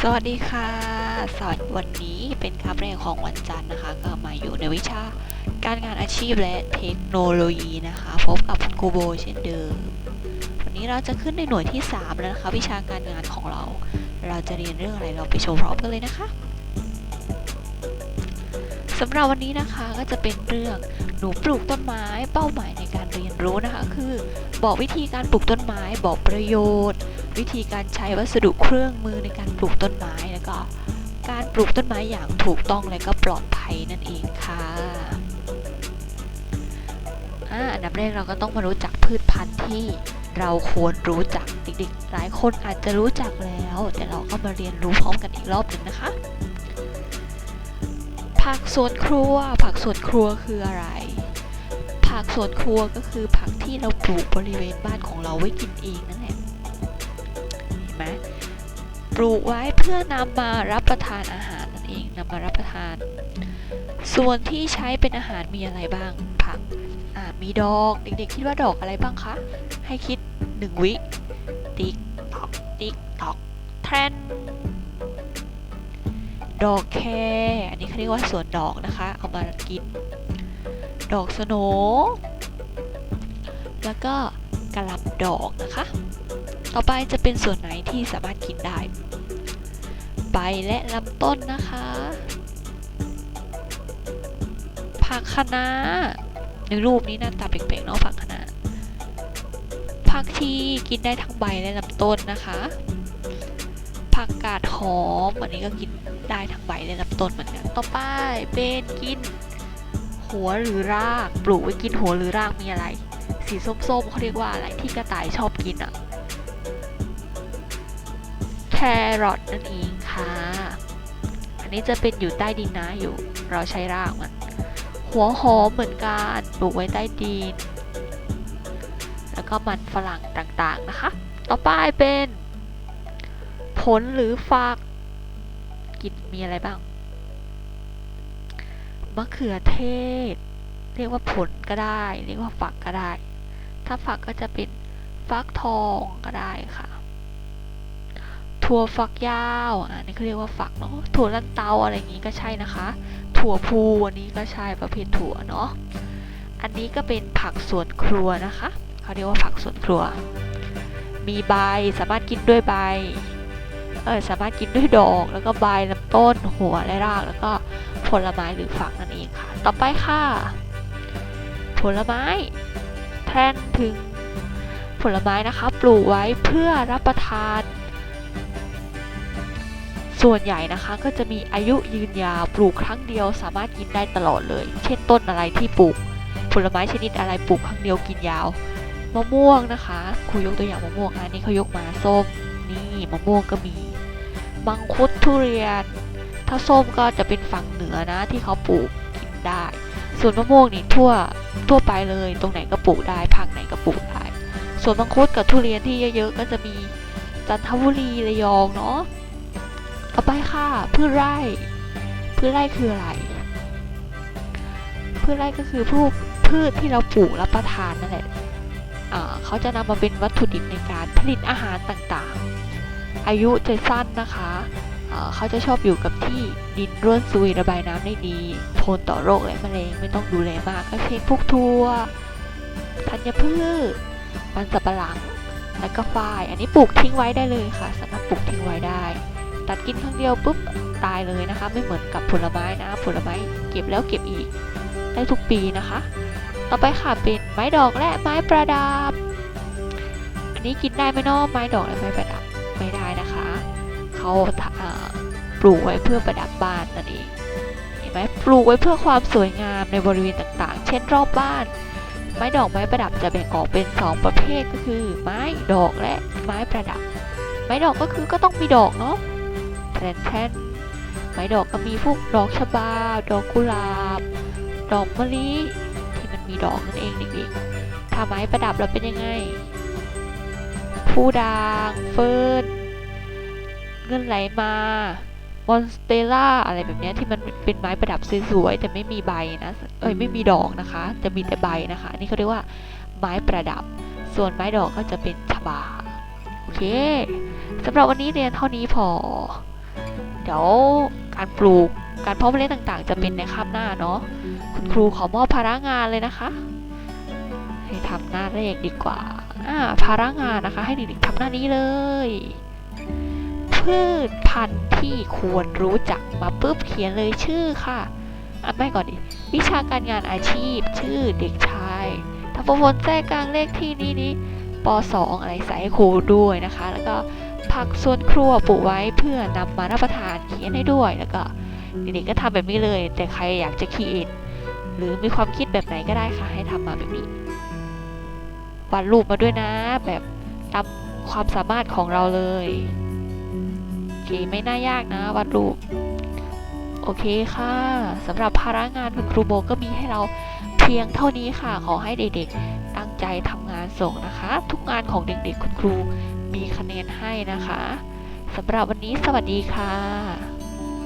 สวัสดีค่ะ สวัสดีวันนี้เป็นคาบแรกของวันจันทร์นะคะ ก็มาอยู่ในวิชาการงานอาชีพและเทคโนโลยีนะคะ พบกับคุณครูโบเช่นเดิม วันนี้เราจะขึ้นในหน่วยที่ 3 แล้วนะคะ วิชาการงานของเรา เราจะเรียนเรื่องอะไรเราไปชมพร้อมกันเลยนะคะสำหรับวันนี้นะคะก็จะเป็นเรื่องหนูปลูกต้นไม้เป้าหมายในการเรียนรู้นะคะ คือ บอกวิธีการปลูกต้นไม้บอกประโยชน์ วิธีการใช้วัสดุเครื่องมือในการปลูกต้นไม้แล้วก็การปลูกต้นไม้อย่างถูกต้องและก็ปลอดภัยนั่นเองค่ะอันดับแรกเราก็ต้องมารู้จักพืชพันธุ์ที่เราควรรู้จักเด็กๆ หลายคนอาจจะรู้จักแล้ว แต่เราก็มาเรียนรู้พร้อมกันอีกรอบหนึ่งนะคะ ผักสวนครัว ผักสวนครัวคืออะไร ผักสวนครัวก็คือผักที่เราปลูกบริเวณบ้านของเราไว้กินเองนั่นแหละ ไหมปลูกไว้เพื่อนำมารับประทานอาหารนั่นเองนำมารับประทาน ส่วนที่ใช้เป็นอาหารมีอะไรบ้างผักอ่ามีดอกเด็กๆคิดว่าดอกอะไรบ้างคะ ให้คิดหนึ่งวิติ๊กตอกติ๊กตอกแทรนดอกแคอันนี้เขาเรียกว่าสวนดอกนะคะ เอามากิน ดอกสโนแล้วก็กระหลำดอกนะคะ ต่อไปจะเป็นส่วนไหนที่สามารถกินได้ ใบและลำต้นนะคะ ผักคะน้าในรูปนี้หน้าตาเปลกๆเนาะผักคะน้าผักชีกินได้ทั้งใบและลำต้นนะคะ ผักกาดหอมอันนี้ก็กินได้ทั้งใบและลำต้นเหมือนกัน ต่อไปเป็นกิน หัวหรือราก ปลูกไว้กินหัวหรือรากมีอะไร สีส้มๆเขาเรียกว่าอะไรที่กระต่ายชอบกินอะแค รอทนั่นเองค่ะ อันนี้จะเป็นอยู่ใต้ดินนะอยู่ เราใช้รากมันหัวหอมเหมือนกันปลูกไว้ใต้ดิน แล้วก็มันฝรั่งต่างๆนะคะ ต่อไปเป็น ผลหรือฝักกินมีอะไรบ้าง มะเขือเทศ เรียกว่าผลก็ได้ เรียกว่าฝักก็ได้ ถ้าฝักก็จะเป็นฟักทองก็ได้ค่ะ ถั่วฝักยาวอันนี้เขาเรียกว่าฝักเนาะถั่วลันเตาอะไรอย่างนี้ก็ใช่นะคะ ถั่วพูอันนี้ก็ใช่ประเภทถั่วเนาะอันนี้ก็เป็นผักสวนครัวนะคะเขาเรียกว่าผักสวนครัว มีใบสามารถกินด้วยใบเออสามารถกินด้วยดอกแล้วก็ใบลำต้นหัวและรากแล้วก็ผลไม้หรือฝักนั่นเองค่ะ ต่อไปค่ะ ผลไม้แทนถึงผลไม้นะคะ ปลูกไว้เพื่อรับประทาน ส่วนใหญ่นะคะก็จะมีอายุยืนยาวปลูกครั้งเดียวสามารถกินได้ตลอดเลย เช่นต้นอะไรที่ปลูก ผลไม้ชนิดอะไรปลูกครั้งเดียวกินยาว มะม่วงนะคะครูยกตัวอย่างมะม่วงอันนี้เขายกมาส้มนี่มะม่วงก็มีมังคุดทุเรียน ถ้าส้มก็จะเป็นฝั่งเหนือนะที่เขาปลูกกินได้ ส่วนมะม่วงนี่ทั่วทั่วไปเลย ตรงไหนก็ปลูกได้ภาคไหนก็ปลูกได้ ส่วนมังคุดกับทุเรียนที่เยอะๆก็จะมีจันทบุรีระยองเนาะ ต่อไปค่ะพืชไร่พืชไร่คืออะไร พืชไร่ก็คือพวกพืชที่เราปลูกรับประทานนั่นแหละเขาจะนำมาเป็นวัตถุดิบในการผลิตอาหารต่างๆ อายุจะสั้นนะคะเขาจะชอบอยู่กับที่ดินร่วนซุยระบายน้ำได้ดีทนต่อโรคและแมลงไม่ต้องดูแลมากก็เช่นพวกทั่วธัญพืชมันสับปะหลัง และก็ฝ้าย อันนี้ปลูกทิ้งไว้ได้เลยค่ะ สามารถปลูกทิ้งไว้ได้ ตัดกินครั้งเดียวปุ๊บตายเลยนะคะ ไม่เหมือนกับผลไม้นะ ผลไม้เก็บแล้วเก็บอีกได้ทุกปีนะคะ ต่อไปค่ะเป็นไม้ดอกและไม้ประดับ อันนี้กินได้ไหมเนาะไม้ดอกและไม้ประดับไม่ได้นะคะเขาาปลูกไว้เพื่อประดับบ้านนั่นเองเห็นไหมปลูกไว้เพื่อความสวยงามในบริเวณต่างๆ เช่นรอบบ้าน ไม้ดอกไม้ประดับจะแบ่งออกเป็น 2 ประเภทก็คือ ไม้ดอกและไม้ประดับ ไม้ดอกก็คือก็ต้องมีดอกเนาะ แทนแทนไม้ดอกก็มีพวกดอกชบา ดอกกุหลาบ ดอกมะลิที่มันมีดอกนั่นเองเด็กๆถ้าไม้ประดับแล้วเป็นยังไงผู้ด่างเฟิร์นเงินไหลมามอนสเตล่าอะไรแบบนี้ที่มันเป็นไม้ประดับสวยๆแต่ไม่มีใบนะเอ้ยไม่มีดอกนะคะ จะมีแต่ใบนะคะอันนี่เขาเรียกว่าไม้ประดับ ส่วนไม้ดอกก็จะเป็นชบาโอเคสำหรับวันนี้เรียนเท่านี้พอ เดี๋ยวการปลูกการเพาะเมล็ดต่างๆ จะเป็นในคาบหน้าเนาะคุณครูขอมอบภาระงานเลยนะคะ ให้ทำหน้าเลขดีกว่าอ่าภาระงานนะคะ ให้เด็กๆทำหน้านี้เลย พืชพันธุ์ที่ควรรู้จักมาปุ๊บเขียนเลยชื่อค่ะอะไม่ก่อนดิวิชาการงานอาชีพ ชื่อเด็กชายทำประพลแทรกกลางเลขที่นี้นี้ป .2 อะไรใส่ให้ครูด้วยนะคะ แล้วก็ ผักสวนครัวปลูกไว้เพื่อนำมารับประทานเขียนให้ด้วยแล้วก็เด็กๆก็ทำแบบนี้เลย แต่ใครอยากจะคีเอทหรือมีความคิดแบบไหนก็ได้ค่ะ ให้ทำมาแบบนี้วาดรูปมาด้วยนะ แบบตามความสามารถของเราเลยโอเคไม่น่ายากนะวาดรูปโอเคค่ะสำหรับภาระงานคุณครูโบก็มีให้เราเพียงเท่านี้ค่ะ ขอให้เด็กๆ ตั้งใจทำงานส่งนะคะ ทุกงานของเด็กๆ คุณครู มีคะแนนให้นะคะสำหรับวันนี้สวัสดีค่ะ